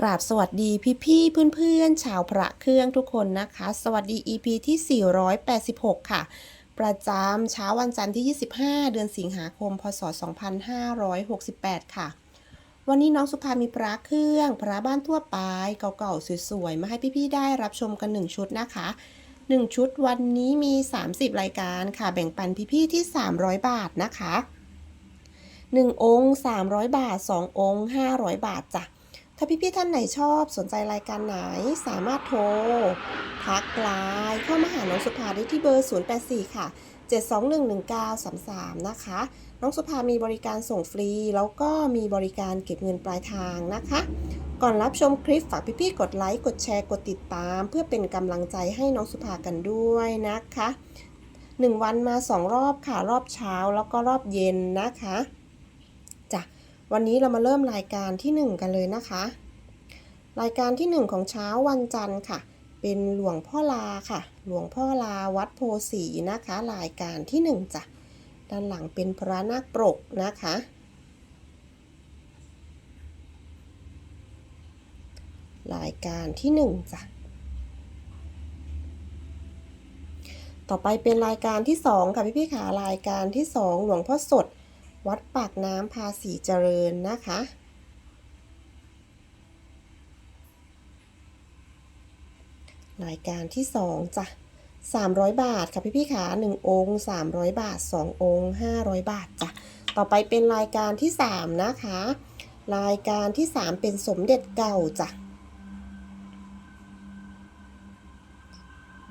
กราบสวัสดีพี่พี่เพื่อนเพื่อนชาวพระเครื่องทุกคนนะคะ สวัสดี EP ที่ 486 ค่ะ ประจำเช้าวันจันทร์ที่ 25 เดือนสิงหาคม พศ 2568 ค่ะ วันนี้น้องสุภามีพระเครื่อง พระบ้านทั่วไปเก่าๆสวยๆ มาให้พี่ๆได้รับชมกัน 1 ชุดนะคะ 1 ชุดวันนี้มี 30 รายการค่ะ แบ่งปันพี่ๆที่ 300 บาทนะคะ 1 องค์ 300 บาท 2 องค์ 500 บาทจ้ะาพี่ๆท่านไหนชอบสนใจรายการไหนสามารถโทรทักไลน์เข้ามาหาน้องสุภาได้ที่เบอร์ 084 ค่ะ 7211933 นะคะ น้องสุภามีบริการส่งฟรี แล้วก็มีบริการเก็บเงินปลายทางนะคะ ก่อนรับชมคลิปฝากพี่ๆกดไลค์ กดแชร์ กดติดตาม เพื่อเป็นกำลังใจให้น้องสุภากันด้วยนะคะ 1 วันมา 2 รอบค่ะ รอบเช้าแล้วก็รอบเย็นนะคะจ้ะวันนี้เรามาเริ่มรายการที่ 1 กันเลยนะคะ รายการที่ 1 ของเช้าวันจันทร์ค่ะ เป็นหลวงพ่อลาค่ะ หลวงพ่อลาวัดโพสีนะคะ รายการที่ 1จ้ะ ด้านหลังเป็นพระนาคปรกนะคะ รายการที่ 1จ้ะ ต่อไปเป็นรายการที่ 2 ค่ะพี่พี่ขารายการที่ 2 หลวงพ่อสด วัดปากน้ำภาษีเจริญนะคะ รายการที่2จ้ะ300 บาทค่ะพี่พี่ขา1องค์ 300 บาท 2 องค์ 500 บาทจ้ะต่อไปเป็นรายการที่ 3 นะคะ รายการที่ 3 เป็นสมเด็จเก่าจ้ะ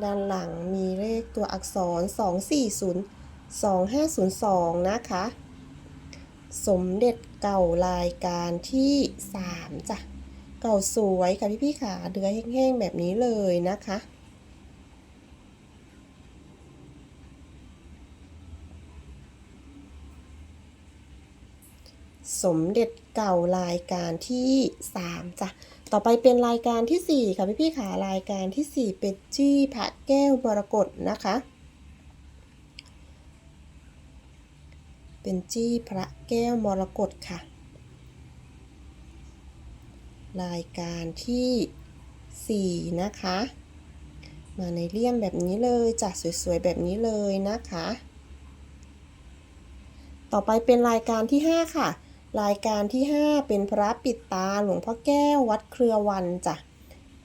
ด้านหลังมีเลขตัวอักษร 240 2502 นะคะ สมเด็จเก่ารายการที่ 3จ้ะ เก่าสวยค่ะพี่พี่ๆขาเดือแห้งๆแบบนี้เลยนะคะสมเด็จเก่ารายการที่ 3จ้ะ ต่อไปเป็นรายการที่ 4 ค่ะพี่พี่ๆขารายการที่ 4 เป็นจี้พระแก้วมรกตนะคะ เป็นจี้พระแก้วมรกตค่ะ รายการที่ 4 นะคะ มาในเลี่ยมแบบนี้เลยจ้ะสวยๆ แบบนี้เลยนะคะ ต่อไปเป็นรายการที่ 5 ค่ะ รายการที่ 5 เป็นพระปิดตาหลวงพ่อแก้ววัดเครือวันจ้ะ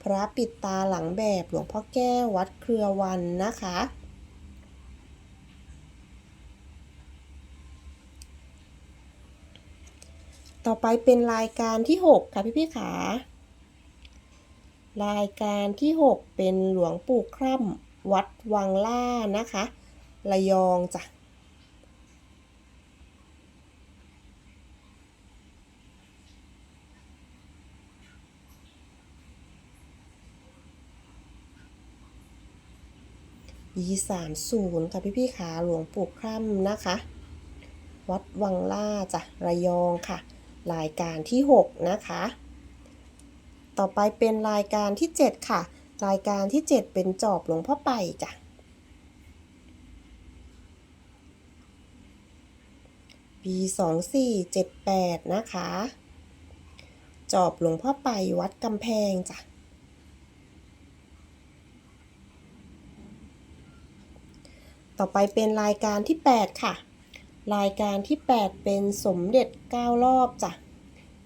พระปิดตาหลังแบบหลวงพ่อแก้ววัดเครือวันนะคะ ต่อไปเป็นรายการที่ 6 ค่ะพี่พี่ๆขารายการที่ 6 เป็นหลวงปู่คร่ำวัดวังล่านะคะ ระยองจ้ะปี30ค่ะพี่พี่ๆขาหลวงปู่คร่ำนะคะ วัดวังล่าจ้ะระยองค่ะ รายการที่ 6 นะคะ ต่อไปเป็นรายการที่ 7 ค่ะ รายการที่ 7 เป็นจอบหลวงพ่อไปจ้ะปี2478 นะคะ จอบหลวงพ่อไปวัดกำแพงจ้ะ ต่อไปเป็นรายการที่ 8 ค่ะ รายการที่ 8 เป็นสมเด็จ 9 รอบจ้ะ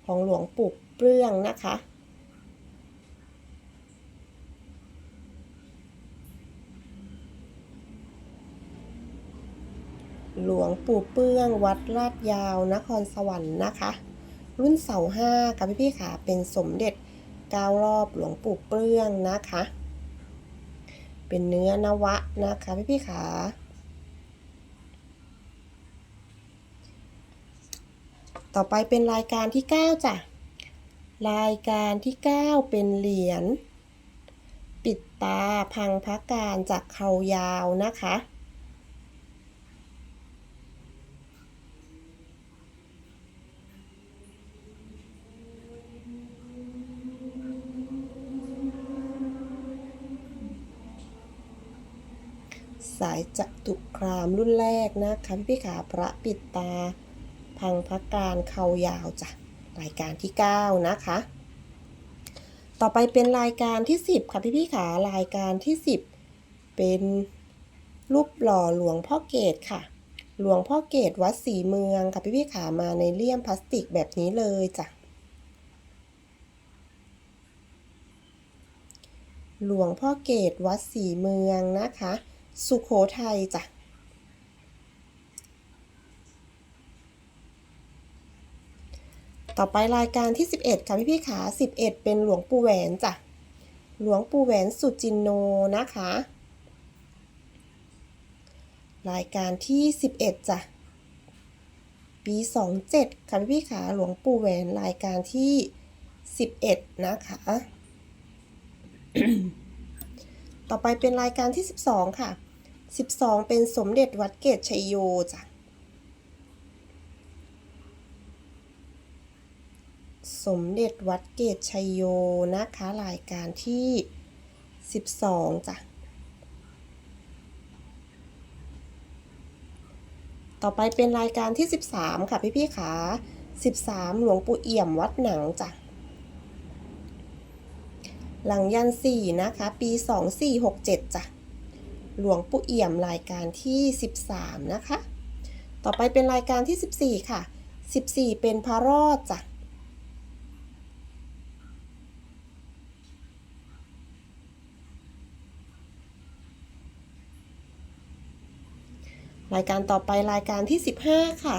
ของหลวงปู่เปลื้องนะคะ หลวงปู่เปื้องวัดลาดยาว นครสวรรค์นะคะ รุ่นเสาห้าค่ะพี่ๆค่ะเป็นสมเด็จ9รอบหลวงปู่เปลื้องนะคะ เป็นเนื้อนวะนะคะพี่ๆค่ะ ต่อไปเป็นรายการที่ 9 จ้ะ รายการที่ 9 เป็นเหรียญปิดตาพังพระการจากเขายาวนะคะ สายจัตุครามรุ่นแรกนะคะพี่พี่ขาพระปิดตา พังพระการเขายาวจ้ะรายการที่ 9 นะคะ ต่อไปเป็นรายการที่ 10 ค่ะพี่พี่ขารายการที่ 10 เป็นรูปหล่อหลวงพ่อเกตค่ะ หลวงพ่อเกตวัดศรีเมืองค่ะพี่พี่ขามาในเลี่ยมพลาสติกแบบนี้เลยจ้ะหลวงพ่อเกตวัดศรีเมืองนะคะ สุขโขทัยจ้ะ ต่อไปรายการที่ 11 ค่ะพี่พี่ขา11 เป็นหลวงปู่แหวนจ้ะ หลวงปู่แหวนสุจินโนนะคะ รายการที่ 11 จ้ะ ปี 27 ค่ะพี่พี่ขาหลวงปู่แหวนรายการที่ 11 นะคะ ต่อไปเป็นรายการที่ 12 ค่ะ 12 เป็นสมเด็จวัดเกตชัยโยจ้ะ สมเด็จวัดเกตชัยโยนะคะรายการที่ 12จ้ะ ต่อไปเป็นรายการที่ 13 ค่ะพี่พี่ๆขา13 หลวงปู่เอี่ยมวัดหนังจ้ะ หลังยันสี่นะคะ ปี 2467จ้ะ หลวงปู่เอี่ยมรายการที่ 13 นะคะ ต่อไปเป็นรายการที่ 14 ค่ะ 14 เป็นพระรอดจ้ะ รายการต่อไปรายการที่ 15 ค่ะ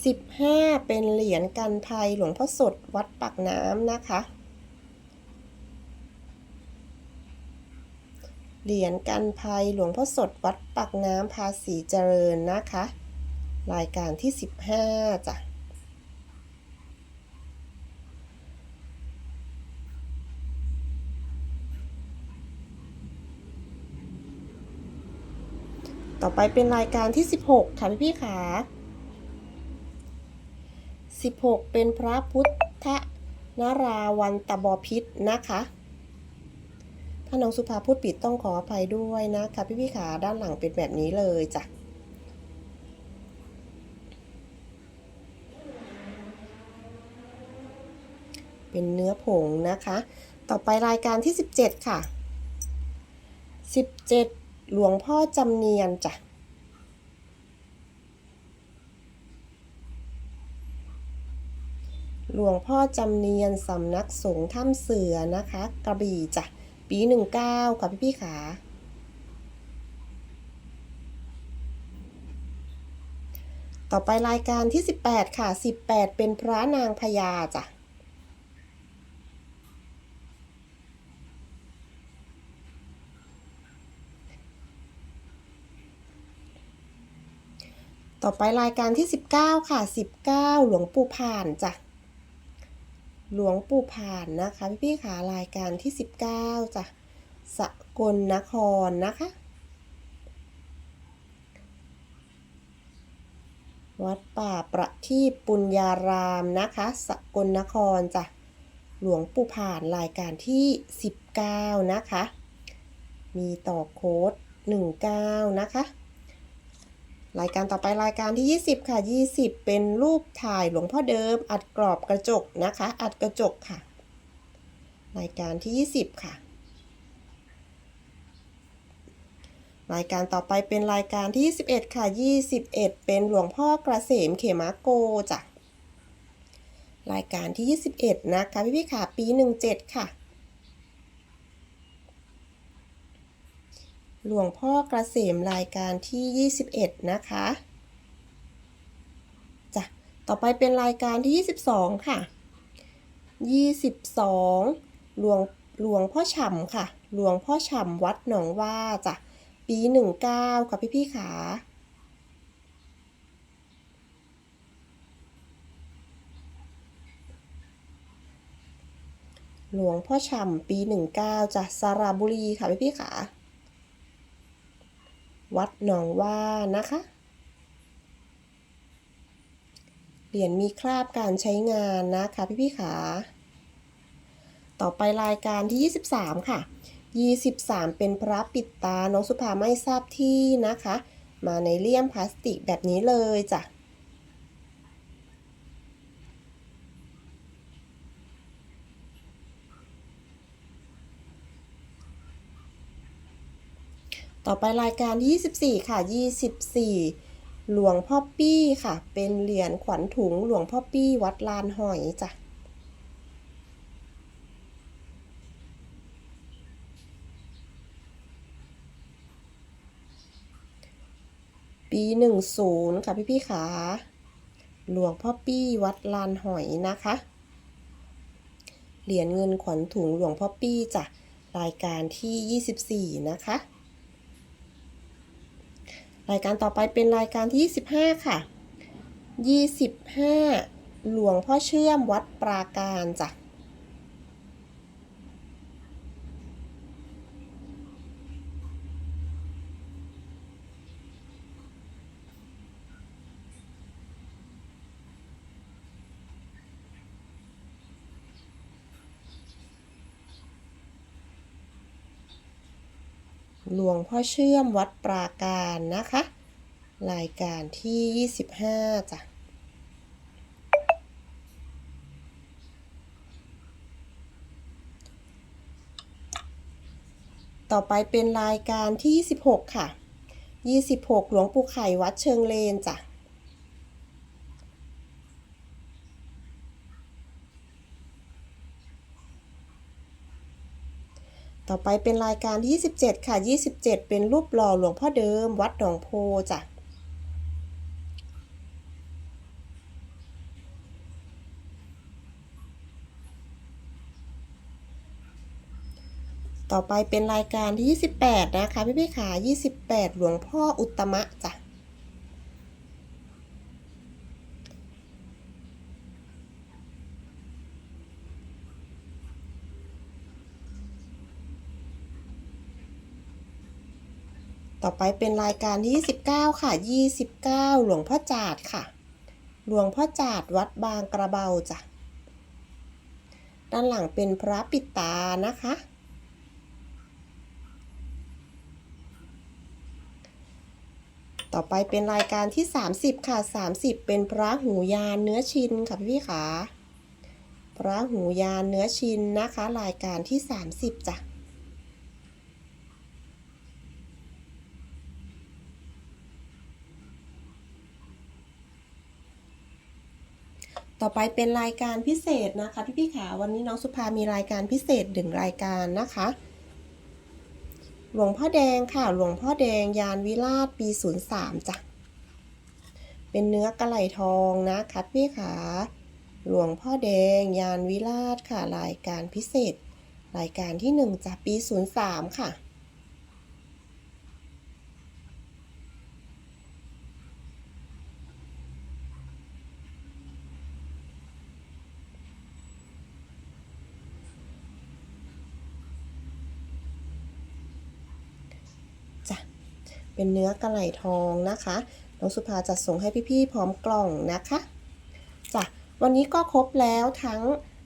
15 เป็นเหรียญกันภัยหลวงพ่อสดวัดปากน้ำนะคะ เหรียญกันภัยหลวงพ่อสดวัดปากน้ำภาษีเจริญนะคะ รายการที่ 15จ้ะ ต่อไปเป็นรายการที่ 16 ค่ะพี่พี่ขา16 เป็นพระพุทธนาราวันตบพิษนะคะถ้าน้องสุภาพูดผิดต้องขออภัยด้วยนะคะพี่พี่ขาด้านหลังเป็นแบบนี้เลยจ้ะเป็นเนื้อผงนะคะ ต่อไปรายการที่ 17 ค่ะ 17 หลวงพ่อจำเนียนจ้ะหลวงพ่อจำเนียนสำนักสงฆ์ถ้ำเสือนะคะ กระบี่จ้ะ ปี19ค่ะพี่พี่ขา ต่อไปรายการที่ 18 ค่ะ 18 เป็นพระนางพญาจ้ะ ต่อไปรายการที่ 19 ค่ะ 19 หลวงปู่ผ่านจ้ะ หลวงปู่ผ่านนะคะ พี่พี่ๆค่ะรายการที่ 19จ้ะ สกลนครนะคะ วัดป่าประทีปปุญญารามนะคะ สกลนครจ้ะ หลวงปู่ผ่านรายการที่ 19 นะคะ มีต่อโค้ด 19 นะคะ รายการต่อไปรายการที่ 20 ค่ะ 20 เป็นรูปถ่ายหลวงพ่อเดิม อัดกรอบกระจกนะคะ อัดกระจกค่ะ รายการที่ 20 ค่ะ รายการต่อไปเป็นรายการที่ 21 ค่ะ 21 เป็นหลวงพ่อกระเสมเขมาโกจ้ะรายการที่ 21 นะคะพี่พี่ค่ะปี 17 ค่ะ หลวงพ่อกระเสมรายการที่ 21 นะคะจ้ะต่อไปเป็นรายการที่ 22 ค่ะ 22 หลวงหลวงพ่อฉ่ำค่ะ หลวงพ่อฉ่ำวัดหนองว่าจ้ะปี 19 ค่ะพี่พี่ขาหลวงพ่อฉ่ำปี 19จ้ะสระบุรีค่ะพี่พี่ขา วัดหนองว่านะคะ เหรียญมีคราบการใช้งานนะคะพี่พี่ๆขา ต่อไปรายการที่ 23 ค่ะ 23 เป็นพระปิดตา น้องสุภาไม่ทราบที่นะคะ มาในเลี่ยมพลาสติกแบบนี้เลยจ้ะ ต่อไปรายการที่ 24 ค่ะ 24 หลวงพ่อปี้ค่ะ เป็นเหรียญขวัญถุงหลวงพ่อปี้วัดลานหอยจ้ะปีหนึ่งศูนย์ค่ะพี่พี่ขาหลวงพ่อปี้วัดลานหอยนะคะ เหรียญเงินขวัญถุงหลวงพ่อปี้จ้ะ รายการที่ 24 นะคะ รายการต่อไปเป็นรายการที่ 25 ค่ะ 25 หลวงพ่อเชื่อมวัดปราการจ้ะ หลวงพ่อเชื่อมวัดปราการนะคะ รายการที่ 25จ้ะต่อไปเป็นรายการที่ 26 ค่ะ 26 หลวงปู่ไข่วัดเชิงเลนจ้ะ ต่อไปเป็นรายการที่27 ค่ะ 27 เป็นรูปหล่อหลวงพ่อเดิม วัดหนองโพจ้ะต่อไปเป็นรายการที่ 28 นะคะ พี่พี่ขา28 หลวงพ่ออุตมะจ้ะ ต่อไปเป็นรายการที่ 29 ค่ะ 29 หลวงพ่อจาดค่ะ หลวงพ่อจาดวัดบางกระเบาจ้ะ ด้านหลังเป็นพระปิตานะคะ ต่อไปเป็นรายการที่ 30 ค่ะ 30 เป็นพระหูยานเนื้อชินค่ะพี่ขาพระหูยานเนื้อชินนะคะ รายการที่ 30จ้ะ ต่อไปเป็นรายการพิเศษนะคะพี่พี่ๆขาวันนี้น้องสุภามีรายการพิเศษหนึ่งรายการนะคะ หลวงพ่อแดงค่ะ หลวงพ่อแดงยานวิราชปี 03จ้ะเป็นเนื้อกระไหลทองนะคะพี่ขาหลวงพ่อแดงยานวิราชค่ะ รายการพิเศษ รายการที่1จ้ะปี 03 ค่ะ เป็นเนื้อกระไหลทองนะคะ น้องสุภาจะส่งให้พี่ๆพร้อมกล่องนะคะจ้ะวันนี้ก็ครบแล้วทั้ง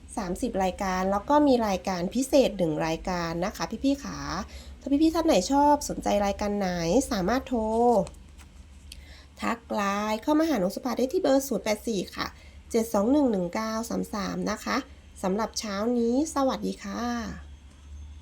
30 รายการแล้วก็มีรายการพิเศษ 1 รายการนะคะ พี่ๆขาถ้าพี่ๆท่านไหนชอบสนใจรายการไหนสามารถโทร ทักไลน์เข้ามาหาน้องสุภาได้ที่เบอร์ 084 ค่ะ 7211933 นะคะสำหรับเช้านี้ สวัสดีค่ะ